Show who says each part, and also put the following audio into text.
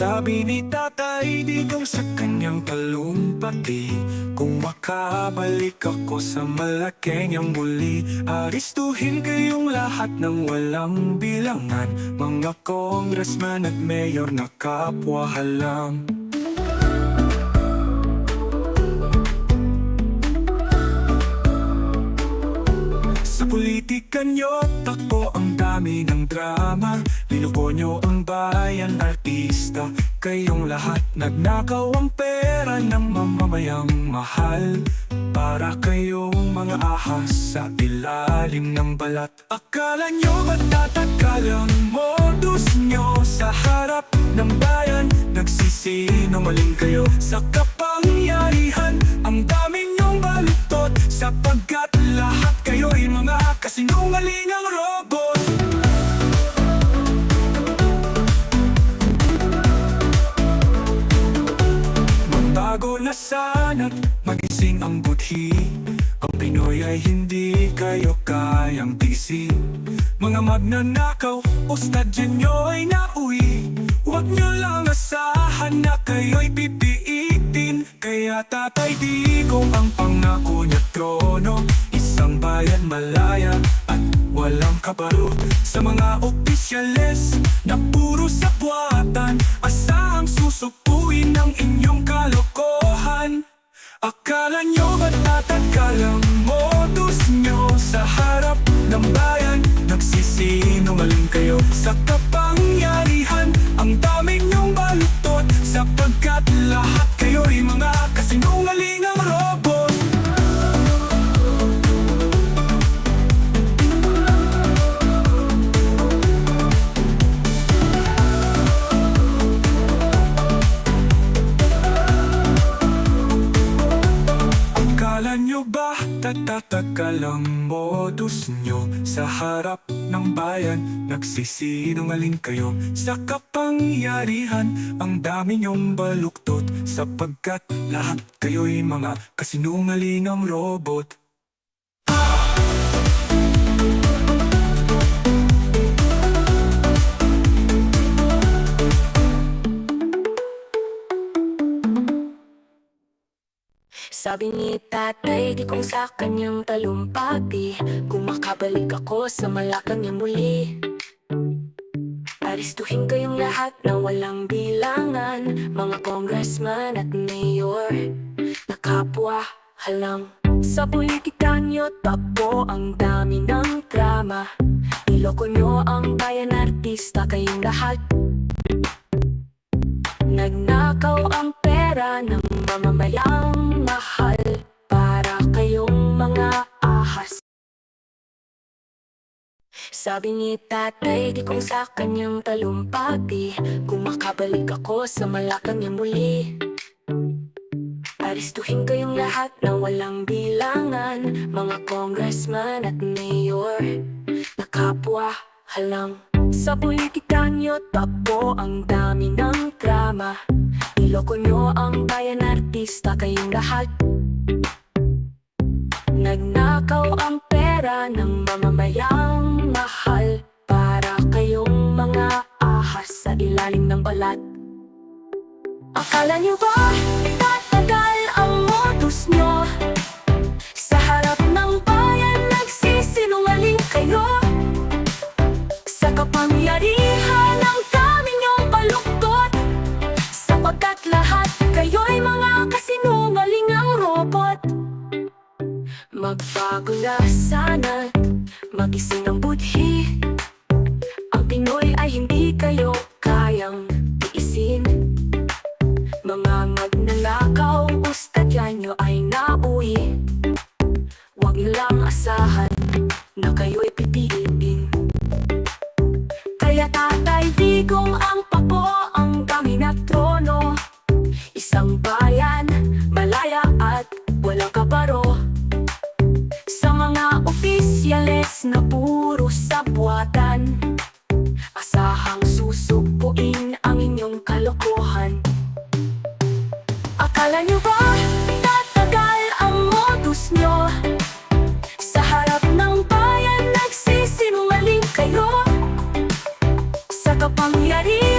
Speaker 1: Sabi ni tatay digong sa kanyang talumpati Kung makabalik ako sa Malacanang muli Aristuhin kayong lahat ng walang bilangan. Mga congressman at mayor na kapwa halang. Sa politika nyo, takbo ang dami ng drama. Linuko nyo ang bayan, artista. Kayong lahat nagnakaw ang pera ng mamamayang mahal. Para kayong mga ahas sa ilalim ng balat. Akala nyo ba't tatakal ang modus nyo Sa harap ng bayan, nagsisinungaling kayo Sa kapangyarihan, ang na sana't magising ang budhi Ang Pinoy ay hindi kayo kayang tisin. Mga magnanakaw, ustadyan nyo ay nauwi. Huwag nyo lang asahan na kayo'y pipiitin. Kaya tatay digong ang pangako niya trono. Isang bayan malaya at walang kabaro. Sa mga opisyales na puro sa buwatan Asahang susupuin ang inyong Akala nyo ba't tatakal ang modus nyo Sa harap ng bayan? Nagsisinungaling kayo Sa kapangyarihan. Ang dami nyong baluktot Sapagkat lahat kayo'y mga tatatakal ang modus nyo Sa harap ng bayan Nagsisinungaling kayo. Sa kapangyarihan Ang dami nyong baluktot Sapagkat lahat kayo'y mga kasinungalingang robot
Speaker 2: Sabi ni tatay, di kong sa kanyang talumpati. Kung makabalik ako sa Malacanang muli. Aristuhin kayong lahat na walang bilangan Mga congressman at mayor. Na kapwa halang Sa politika nyo, takbo ang dami ng drama. Iloko nyo ang bayan artista kayong lahat. Nagnakaw ang pera ng mamamayang Sabi ni tatay, di kong sa kanyang talumpati. Kung makabalik ako sa Malacanang muli. Aristuhin kayong lahat na walang bilangan Mga congressman at mayor. Na kapwa halang Sa politika nyo, takbo ang dami ng drama. Iloko nyo ang bayan artista kayong lahat. Nagnakaw ang pera ng mamamayang ng balat Akala nyo ba tatagal ang modus nyo? Sa harap ng bayan nagsisinungaling kayo. Sa kapangyarihan ang dami niyong baluktot Sapagkat lahat kayo'y mga kasinungalingang robot. Magbago na sana Magising ang budhi kayo'y pipiliin Kaya tatay digong ang papo Ang dami na trono. Isang bayan Malaya at walang kabaro Sa mga opisyales Na puro sa buwatan Asahang susupuin ang inyong kalokohan. Akala nyo ba nagsisinungaling